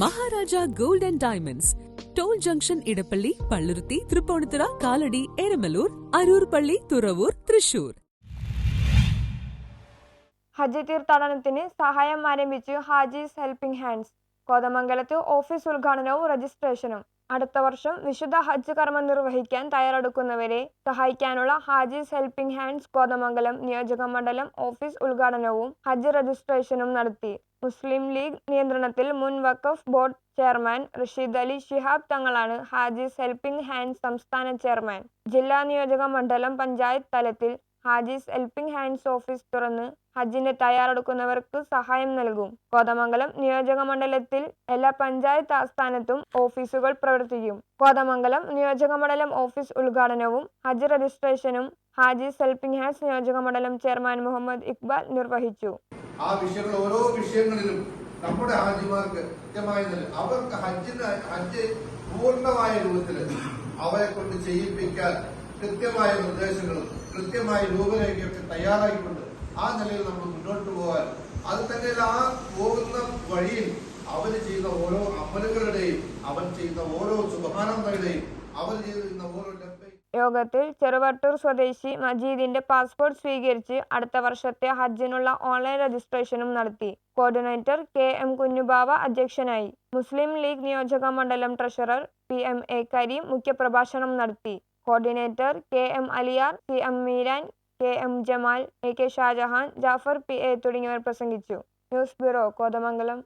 Maharaja gold and diamonds. Toll junction Edappally Palluruthy Tripunithura Kalady Eramalloor Aroor പള്ളി തുറവൂർ തൃശൂർ. ഹജ്ജ് തീർത്ഥാടനത്തിന് സഹായം ആരംഭിച്ചു ഹാജീസ് ഹെൽപ്പിംഗ് ഹാൻഡ്സ്. കോതമംഗലത്ത് ഓഫീസ് ഉദ്ഘാടനവും രജിസ്ട്രേഷനും. അടുത്ത വർഷം വിശുദ്ധ ഹജ്ജ് കർമ്മം നിർവഹിക്കാൻ തയ്യാറെടുക്കുന്നവരെ സഹായിക്കാനുള്ള ഹാജീസ് ഹെൽപ്പിംഗ് ഹാൻഡ്സ് കോതമംഗലം നിയോജക മണ്ഡലം ഓഫീസ് ഉദ്ഘാടനവും ഹജ്ജ് രജിസ്ട്രേഷനും നടത്തി. മുസ്ലിം ലീഗ് നിയന്ത്രണത്തിൽ മുൻ വഖഫ് ബോർഡ് ചെയർമാൻ റഷീദ് അലി ഷിഹാബ് തങ്ങളാണ് ഹാജീസ് ഹെൽപ്പിംഗ് ഹാൻഡ്സ് സംസ്ഥാന ചെയർമാൻ. ജില്ലാ നിയോജക മണ്ഡലം പഞ്ചായത്ത് തലത്തിൽ ഹാജീസ് ഹെൽപ്പിംഗ് ഹാൻഡ്സ് ഓഫീസ് തുറന്ന് ഹജ്ജിന് തയ്യാറെടുക്കുന്നവർക്ക് സഹായം നൽകും. കോതമംഗലം നിയോജക മണ്ഡലത്തിൽ എല്ലാ പഞ്ചായത്ത് ആസ്ഥാനത്തും ഓഫീസുകൾ പ്രവർത്തിക്കും. കോതമംഗലം നിയോജക മണ്ഡലം ഓഫീസ് ഉദ്ഘാടനവും ഹജ്ജ് രജിസ്ട്രേഷനും ഹാജീസ് ഹെൽപ്പിംഗ് ഹാൻഡ്സ് നിയോജക മണ്ഡലം ചെയർമാൻ മുഹമ്മദ് ഇക്ബാൽ നിർവഹിച്ചു. ആ വിഷയങ്ങൾ ഓരോ വിഷയങ്ങളിലും നമ്മുടെ ഹാജിമാർക്ക് കൃത്യമായ അവർക്ക് ഹജ്ജിന് ഹജ്ജ് പൂർണമായ രൂപത്തിൽ അവരെ കൊണ്ട് ചെയ്യിപ്പിക്കാൻ കൃത്യമായ നിർദ്ദേശങ്ങളും കൃത്യമായ രൂപരേഖയൊക്കെ തയ്യാറായിക്കൊണ്ട് ആ നിലയിൽ നമ്മൾ മുന്നോട്ട് പോകാൻ അത് തന്നെ ആ പോകുന്ന വഴിയിൽ അവർ ചെയ്യുന്ന ഓരോ അമലുകളുടെയും അവൻ ചെയ്യുന്ന ഓരോ സുഭാനന്ദയുടെയും അവർ ചെയ്യുന്ന ഓരോ യോഗത്തിൽ ചെറുവട്ടൂർ സ്വദേശി മജീദിന്റെ പാസ്പോർട്ട് സ്വീകരിച്ച് അടുത്ത വർഷത്തെ ഹജ്ജിനുള്ള ഓൺലൈൻ രജിസ്ട്രേഷനും നടത്തി. കോർഡിനേറ്റർ കെ എം കുഞ്ഞുബാവ അധ്യക്ഷനായി. മുസ്ലിം ലീഗ് നിയോജക മണ്ഡലം treasurer P M A Kareem മുഖ്യപ്രഭാഷണം നടത്തി. Coordinator K M Aliyar C M Meeran K M Jamal A K Shajahan Jafar P A തുടങ്ങിയവർ പ്രസംഗിച്ചു. News bureau Kothamangalam.